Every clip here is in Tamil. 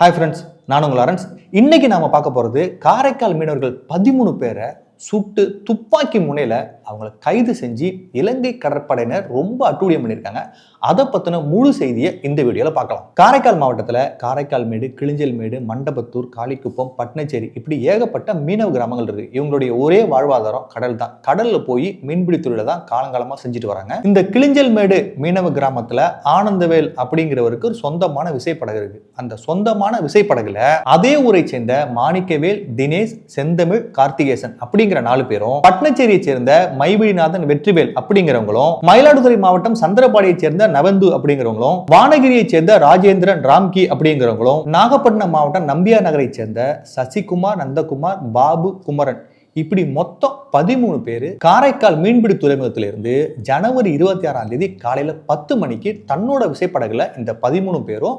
ஹாய் ஃப்ரெண்ட்ஸ் நான் உங்கள் லாரன்ஸ் இன்னைக்கு நாம பார்க்க போகிறது காரைக்கால் மீனவர்கள் பதிமூணு பேரை சுட்டு துப்பாக்கி முனையில் அவங்கள கைது செஞ்சு இலங்கை கடற்படையினர் ரொம்ப அட்டூழியம் பண்ணியிருக்காங்க. அதை பற்றின முழு செய்தியை இந்த வீடியோவில் பார்க்கலாம். காரைக்கால் மாவட்டத்தில் காரைக்கால் மேடு கிளிஞ்சல் மேடு மண்டபத்தூர் காளிக்குப்பம் பட்னச்சேரி இப்படி ஏகப்பட்ட மீனவ கிராமங்கள் இருக்குது இவங்களுடைய ஒரே வாழ்வாதாரம் கடல் தான். கடலில் போய் மீன்பிடி தொழிலை தான் காலங்காலமாக செஞ்சுட்டு வராங்க. இந்த கிளிஞ்சல் மேடு மீனவ கிராமத்தில் ஆனந்தவேல் அப்படிங்கிறவருக்கு ஒரு சொந்தமான விசைப்படகு இருக்கு. அந்த சொந்தமான விசைப்படகுல அதே ஊரை சேர்ந்த மாணிக்கவேல் தினேஷ் செந்தமிழ் கார்த்திகேசன் அப்படிங்கிற நாலு பேரும் பட்னச்சேரியை சேர்ந்த மைவிழிநாதன் வெற்றிவேல் அப்படிங்கிறவங்களும் மயிலாடுதுறை மாவட்டம் சந்திரபாடியை சேர்ந்த நவந்து அப்படிங்கிறவங்களும் வானகிரியை சேர்ந்த ராஜேந்திரன் ராம்கி அப்படிங்கிறவங்களும் நாகப்பட்டினம் மாவட்டம் நம்பியா நகரை சேர்ந்த சசிகுமார் நந்தகுமார் பாபு குமரன். இப்படி மொத்தம் பதிமூணு பேர் காரைக்கால் மீன்பிடி துறைமுகத்திலிருந்து ஜனவரி இருபத்தி ஆறாம் தேதி காலையில பத்து மணிக்கு தன்னோட விசைப்படகுல இந்த பதிமூணு பேரும்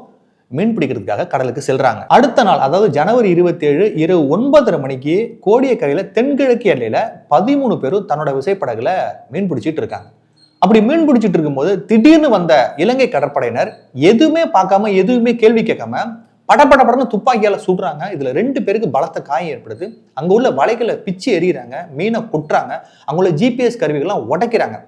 மீன் பிடிக்கிறதுக்காக கடலுக்கு செல்றாங்க. அடுத்த நாள் அதாவது ஜனவரி இருபத்தி ஏழு இரவு ஒன்பதரை மணிக்கு கோடியக்கரையில தென்கிழக்கு எல்லையில பதிமூணு பேரும் தன்னோட விசைப்படகுல மீன் பிடிச்சிட்டு இருக்காங்க. அப்படி மீன் பிடிச்சிட்டு இருக்கும்போது திடீர்னு வந்த இலங்கை கடற்படையினர் எதுவுமே பார்க்காம எதுவுமே கேள்வி கேட்காம படப்படப்படன்னு துப்பாக்கியால சுடுறாங்க. இதுல ரெண்டு பேருக்கு பலத்த காயம் ஏற்படுது. அங்க உள்ள வலைகளை பிச்சு எறிகிறாங்க மீனை குட்டுறாங்க அங்குள்ள ஜிபிஎஸ் கருவிகள்லாம் உடைக்கிறாங்க.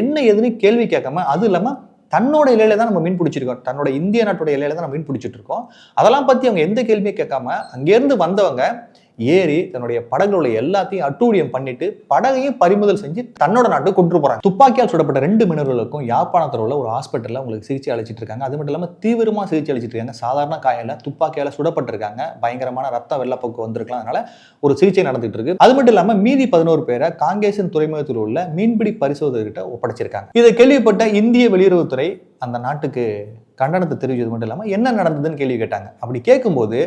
என்ன ஏதுன்னு கேள்வி கேட்காம அது இல்லாம தன்னோட இலையில தான் நம்ம மீன் பிடிச்சிருக்கோம். தன்னோட இந்திய நாட்டுடைய இலையில தான் நம்ம மீன் பிடிச்சிட்டு இருக்கோம். அதெல்லாம் பத்தி அவங்க எந்த கேள்வியும் கேட்காம அங்கேருந்து வந்தவங்க ஏறி தன்னுடைய படகுல எல்லாத்தையும் அட்டூழியம் பண்ணிட்டு படகையும் பறிமுதல் செஞ்சு தன்னோட நாட்டுக்கு கொண்டு போறாங்க. துப்பாக்கியால் சுடப்பட்ட ரெண்டு மீனவர்களுக்கும் யாழ்ப்பாணத்தில் உள்ள ஒரு ஹாஸ்பிட்டலில் உங்களுக்கு சிகிச்சை அளிச்சிட்டு இருக்காங்க. அது மட்டும் இல்லாமல் தீவிரமா சிகிச்சை அளிச்சிட்டு இருக்காங்க. சாதாரண காயில துப்பாக்கியால சுடப்பட்டிருக்காங்க. பயங்கரமான ரத்த வெள்ளப்போக்கு வந்திருக்கலாம். அதனால ஒரு சிகிச்சை நடந்துட்டு இருக்கு. அது மட்டும் இல்லாமல் மீதி பதினோரு பேரை காங்கேசன் துறைமுகத்தில் உள்ள மீன்பிடி பரிசோதகர்கிட்ட ஒப்படைச்சிருக்காங்க. இதை கேள்விப்பட்ட இந்திய வெளியுறவுத்துறை அந்த நாட்டுக்கு கண்டனத்தை தெரிவிச்சது மட்டும் இல்லாமல் என்ன நடந்ததுன்னு கேள்வி கேட்டாங்க. அப்படி கேட்கும்போது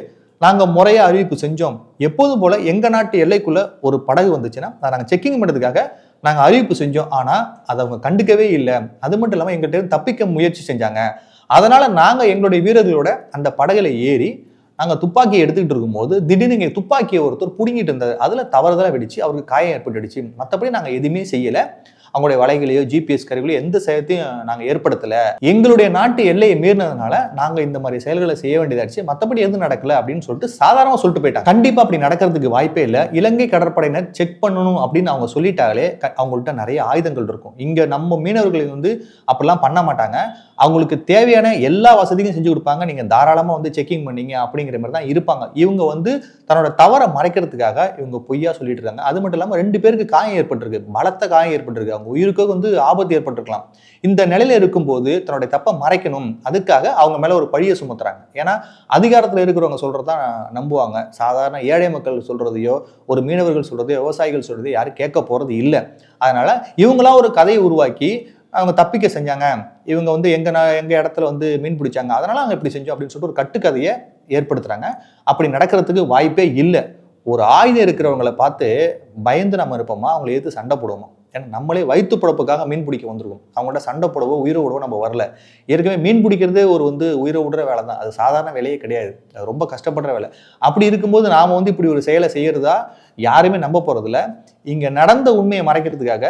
நாங்கள் முறையாக அறிவிப்பு செஞ்சோம். எப்போதும் போல் எங்கள் நாட்டு எல்லைக்குள்ள ஒரு படகு வந்துச்சுன்னா அதை நாங்கள் செக்கிங் பண்ணுறதுக்காக நாங்கள் அறிவிப்பு செஞ்சோம். ஆனால் அதை அவங்க கண்டுக்கவே இல்லை. அது மட்டும் இல்லாமல் எங்கள்கிட்ட தப்பிக்க முயற்சி செஞ்சாங்க. அதனால் நாங்கள் எங்களுடைய வீரர்களோட அந்த படகுல ஏறி நாங்கள் துப்பாக்கியை எடுத்துக்கிட்டு இருக்கும்போது திடீர்னு இங்கே துப்பாக்கியை ஒருத்தர் பிடுங்கிட்டு இருந்தார். அதில் தவறுதலாக வெடிச்சு அவருக்கு காயம் ஏற்பட்டுடுச்சு. மற்றபடி நாங்கள் எதுவுமே செய்யலை. அவங்களுடைய வலைகளையோ ஜிபிஎஸ் கருவிகளையோ எந்த செயலத்தையும் நாங்கள் ஏற்படுத்தலை. எங்களுடைய நாட்டு எல்லையை மீறினதுனால நாங்கள் இந்த மாதிரி செயல்களை செய்ய வேண்டியதாச்சு மற்றபடி எதுவும் நடக்கல அப்படின்னு சொல்லிட்டு சாதாரணமாக சொல்லிட்டு போயிட்டாங்க. கண்டிப்பாக அப்படி நடக்கிறதுக்கு வாய்ப்பே இல்லை. இலங்கை கடற்படையினர் செக் பண்ணணும் அப்படின்னு அவங்க சொல்லிட்டாலே க- அவங்கள்ட்ட நிறைய ஆயுதங்கள் இருக்கும். இங்கே நம்ம மீனவர்களை வந்து அப்படிலாம் பண்ண மாட்டாங்க. அவங்களுக்கு தேவையான எல்லா வசதியும் செஞ்சு கொடுப்பாங்க. நீங்கள் தாராளமாக வந்து செக்கிங் பண்ணீங்க அப்படிங்கிற மாதிரி தான் இருப்பாங்க. இவங்க வந்து தன்னோட தவறை மறைக்கிறதுக்காக இவங்க பொய்யா சொல்லிட்டு இருக்காங்க. அது மட்டும் இல்லாமல் ரெண்டு பேருக்கு காயம் ஏற்பட்டிருக்கு. பலத்த காயம் ஏற்பட்டிருக்கு. அவங்க உயிருக்கு வந்து ஆபத்து ஏற்பட்டிருக்கலாம். இந்த நிலையில இருக்கும்போது தன்னுடைய தப்பை மறைக்கணும். அதுக்காக அவங்க மேல ஒரு பழியை சுமத்துறாங்க. ஏன்னா அதிகாரத்தில் இருக்கிறவங்க சொல்றதான் நம்புவாங்க. சாதாரண ஏழை மக்கள் சொல்றதையோ ஒரு மீனவர்கள் சொல்றதையோ விவசாயிகள் சொல்றதையோ யாரும் கேட்க போறது இல்லை. அதனால இவங்களா ஒரு கதையை உருவாக்கி அவங்க தப்பிக்க செஞ்சாங்க. இவங்க வந்து எங்க எங்க இடத்துல வந்து மீன் பிடிச்சாங்க. அதனால அவங்க இப்படி செஞ்சோம் அப்படின்னு சொல்லிட்டு ஒரு கட்டுக்கதையை ஏற்படுத்துறாங்க. அப்படி நடக்கிறதுக்கு வாய்ப்பே இல்லை. ஒரு ஆயுதம் இருக்கிறவங்கள பார்த்து பயந்து நம்ம இருப்போமா? அவங்களை எதிர்த்து சண்டை போடுவோமா? ஏன்னா நம்மளே வயிற்று பிழப்புக்காக மீன் பிடிக்க வந்திருக்கோம். அவங்கள்ட்ட சண்டை போடவோ உயிரை விடவோ நம்ம வரல. ஏற்கனவே மீன் பிடிக்கிறதே ஒரு வந்து உயிரை விடுற வேலை தான். அது சாதாரண வேலையே கிடையாது. அது ரொம்ப கஷ்டப்படுற வேலை. அப்படி இருக்கும்போது நாம் வந்து இப்படி ஒரு செயலை செய்கிறதா யாருமே நம்ப போகிறதில்ல இங்கே நடந்த உண்மையை மறைக்கிறதுக்காக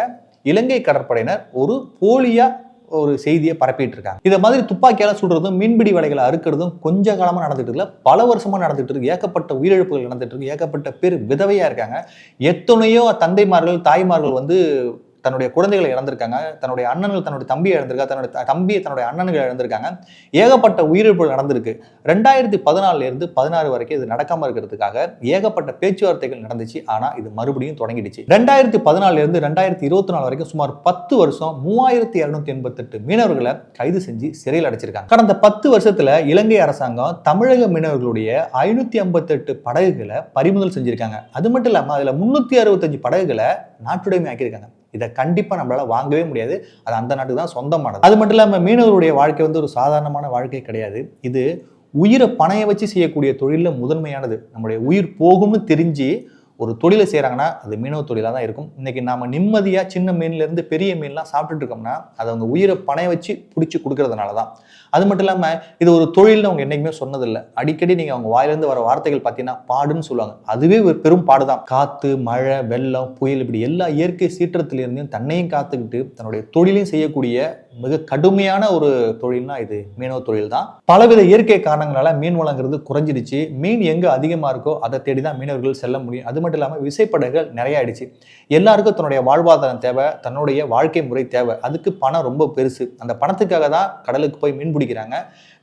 இலங்கை கடற்படையினர் ஒரு போலியாக ஒரு செய்தியை பரப்பிட்டு இருக்காங்க இதை மாதிரி துப்பாக்கியால சுடுறதும் மீன்பிடி வலைகளை அறுக்கிறதும் கொஞ்ச காலமா நடந்துட்டு இருக்குல்ல பல வருஷமா நடந்துட்டு இருக்கு. ஏகப்பட்ட உயிரிழப்புகள் நடந்துட்டு இருக்கு. ஏகப்பட்ட பேர் விதவையா இருக்காங்க. எத்தனையோ தந்தைமார்கள் தாய்மார்கள் வந்து தன்னுடைய குழந்தைகளை இழந்திருக்காங்க தன்னுடைய அண்ணன்கள் தன்னுடைய தம்பியை இழந்திருக்கா தன்னுடைய தம்பியை தன்னுடைய அண்ணன்கள் இழந்திருக்காங்க. ஏகப்பட்ட உயிரிழப்புகள் நடந்திருக்கு. ரெண்டாயிரத்தி பதினாலிருந்து பதினாறு வரைக்கும் இது நடக்காமல் இருக்கிறதுக்காக ஏகப்பட்ட பேச்சுவார்த்தைகள் நடந்துச்சு. ஆனால் இது மறுபடியும் தொடங்கிடுச்சு. ரெண்டாயிரத்தி பதினாலிருந்து ரெண்டாயிரத்தி இருபத்தி நாலு வரைக்கும் சுமார் பத்து வருஷம் மூவாயிரத்தி இரநூத்தி எண்பத்தெட்டு மீனவர்களை கைது செஞ்சு சிறையில் அடைச்சிருக்காங்க. கடந்த பத்து வருஷத்துல இலங்கை அரசாங்கம் தமிழக மீனவர்களுடைய ஐநூத்தி ஐம்பத்தெட்டு படகுகளை பறிமுதல் செஞ்சிருக்காங்க. அது மட்டும் இல்லாம அதுல முன்னூத்தி அறுபத்தஞ்சு படகுகளை நாட்டுடைமை ஆக்கியிருக்காங்க இதை கண்டிப்பாக நம்மளால் வாங்கவே முடியாது. அது அந்த நாட்டுக்கு தான் சொந்தமானது. அது மட்டும் இல்லாமல் மீனவருடைய வாழ்க்கை வந்து ஒரு சாதாரணமான வாழ்க்கை கிடையாது. இது உயிரை பணைய வச்சு செய்யக்கூடிய தொழிலில் முதன்மையானது. நம்முடைய உயிர் போகும்னு தெரிஞ்சு ஒரு தொழிலை செய்கிறாங்கன்னா அது மீனவ தொழிலாக தான் இருக்கும். இன்னைக்கு நாம் நிம்மதியாக சின்ன மீன்லேருந்து பெரிய மீன்லாம் சாப்பிட்டுட்டு இருக்கோம்னா அது அவங்க உயிரை பணைய வச்சு பிடிச்சி கொடுக்கறதுனால தான். அது மட்டும் இல்லாமல் இது ஒரு தொழில்னு அவங்க என்றைக்குமே சொன்னதில்லை. அடிக்கடி நீங்கள் அவங்க வாயிலேருந்து வர வார்த்தைகள் பார்த்தீங்கன்னா பாடுன்னு சொல்லுவாங்க. அதுவே ஒரு பெரும் பாடு தான். காற்று மழை வெள்ளம் புயல் இப்படி எல்லா இயற்கை சீற்றத்திலிருந்தும் தன்னையும் காத்துக்கிட்டு தன்னுடைய தொழிலையும் செய்யக்கூடிய மிக கடுமையான ஒரு தொழில்னா இது மீனவ தொழில் தான் பலவித இயற்கை காரணங்களால மீன் வளங்கிறது குறைஞ்சிடுச்சு. மீன் எங்க அதிகமா இருக்கோ அதை தேடி தான் மீனவர்கள் செல்ல முடியும். அது மட்டும் இல்லாமல் விசைப்படகுகள் நிறைய ஆயிடுச்சு எல்லாருக்கும் தன்னுடைய வாழ்வாதாரம் தேவை தன்னுடைய வாழ்க்கை முறை தேவை. அதுக்கு பணம் ரொம்ப பெருசு. அந்த பணத்துக்காக தான் கடலுக்கு போய் மீன் பிடிக்கிறாங்க.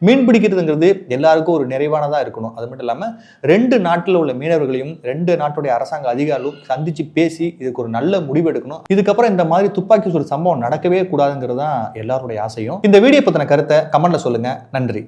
மீன் பிடிக்கிறதுங்கிறது எல்லாருக்கும் ஒரு நிறைவானதா இருக்கணும். அது மட்டும் இல்லாமல் ரெண்டு நாட்டில் உள்ள மீனவர்களையும் ரெண்டு நாட்டுடைய அரசாங்க அதிகாரிகளும் சந்திச்சு பேசி இதுக்கு ஒரு நல்ல முடிவு எடுக்கணும். இதுக்கப்புறம் இந்த மாதிரி துப்பாக்கி சூடு சம்பவம் நடக்கவே கூடாதுங்கிறது தான் எல்லாருடைய ஆசையும். இந்த வீடியோ பத்தின கருத்தை கமெண்ட்ல சொல்லுங்க. நன்றி.